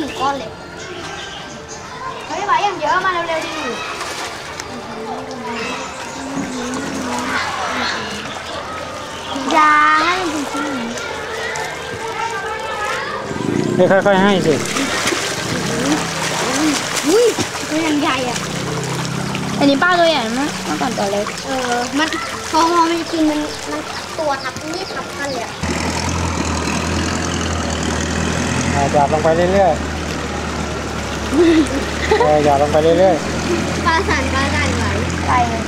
หนึ่งก้อนเลยเฮ้ยไหย่างเยอะมาเร็วๆดิอย่าให้กินชิ้นนี้ให้ค่อยๆให้สิอุ้ยตัวใหญ่อะ อันนี้ป้าตัวใหญ่มากเมื่อก่อนตัวเล็ก เออ มันพอมันกินมันมันตัวทับนี่ทับกันเลยอะ หยอดลงไปเรื่อยๆเออหยอดลงไปเรื่อยปลาสั่นปลาสั่นไหวไปเลย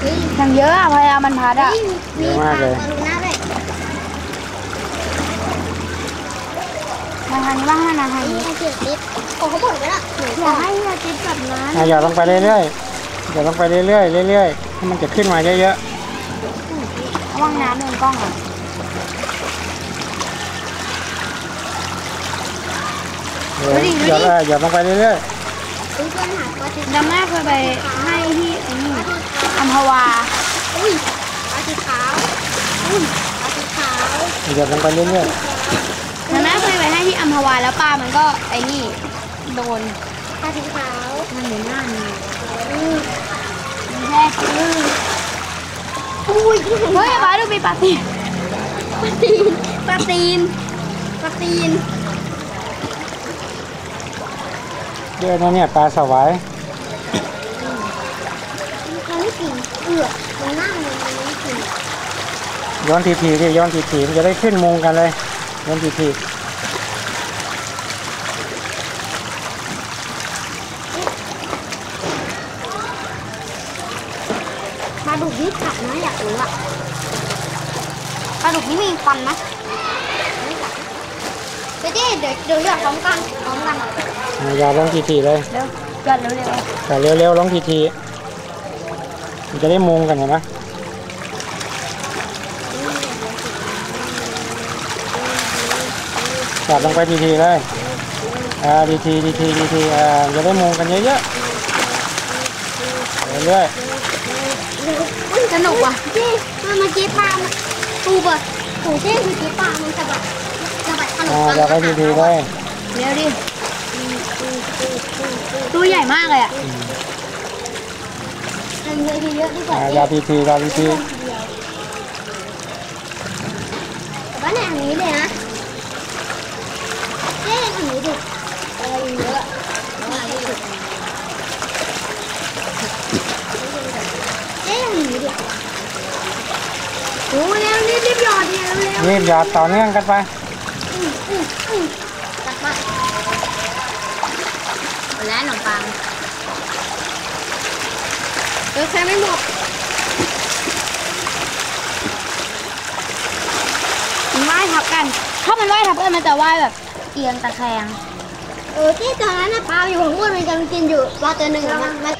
เฮ้ยอย่างเยอะอะพยายามมันพัดอะเฮ้ยมีปลาปลาลูน่าด้วยมาทางนี้บ้างให้มาทางนี่นี้ไอเจ็ดติ๊บโอ้เขาบ่นไปละอย่าให้เราติ๊บแบบนั้นๆอ่าหยอดลงไปเรื่อยๆหยอดลงไปเรื่อยๆเรื่อยๆให้มันจะขึ้นมาเยอะระวังน้ำโดนกล้องอะ ๆเออหยอดเออหยอดลงไปเรื่อยอุ้ยเพื่อนหาปลาติ๊บจำแม่เคยไปให้ที่ไอ้นี่อัมพวา อุ้ยปลาสีขาวอุ้ยปลาสีขาวๆหยอดลงไปเรื่อยจำแม่เคยไปให้ที่อัมพวาแล้วปลามันก็ไอ้นี่โดนปลาสีขาวมันเหมือนหน้ามันเลยอืมมันแค่ตื้ออุ้ยเฮ้ยป้าดูมีปลาตีนปลาตีนปลาตีนปลาตีน ๆ เยอะนะเนี่ยปลาสวายมันไม่กินเอือกมันนั่งมันไม่กินย้อนทีทีๆดิย้อนทีทีมันจะได้ขึ้นมุงกันเลยย้อนทีทีปลาดุกนี่กัดนะอยากรู้อะปลาดุกนี่มีฟันนะไม่กัดเดี๋ยวดิเดี๋ยวเดี๋ยวหยอดพร้อมกันพร้อมกันๆอ่าหยอดลงทีทีๆเลยเร็วจอดเร็วแต่เร็วๆลงทีทีๆมันจะได้มุงกันเห็นไหมหยอดลงไปทีทีๆเลยอ่าทีทีทีทีทีทีๆอ่าจะได้มุงกันเยอะๆเรื่อยอุ้ยสนุกว่ะเจ๊มันเมื่อกี้ปลามันตูบอะโหเจ๊เมื่อกี้ปลามันสบัดสะบัด ขนๆมอ่าปังหยอดไปทีทีๆเลยๆเร็วดิตัวใหญ่มากเลยอะทำเลยทีเยอะดีกว่าอ่าเจ๊หยอดทีทีๆหยอดทีทีแต่ว่าในอันนี้เลยนะเจ๊อันนี้ดิอะไรเยอะอะไรเยอะเจ๊อันนี้ดิโอ้เร็วรีบรีบหยอดเนี่ยเร็วๆนี่หยอดต่อเนื่องกันไป อืมอืมอืมจัดมาหมดแล้วขนมปังเออใครไม่หมดมันว่ายทับกัน ถ้ามันว่ายทับกันมันจะว่ายแบบ เอียงตะแคง เออที่ตอนนั้นนะปลาอยู่ข้างบนมันกำลังกินอยู่ปลาตัวหนึ่งอะมันมัน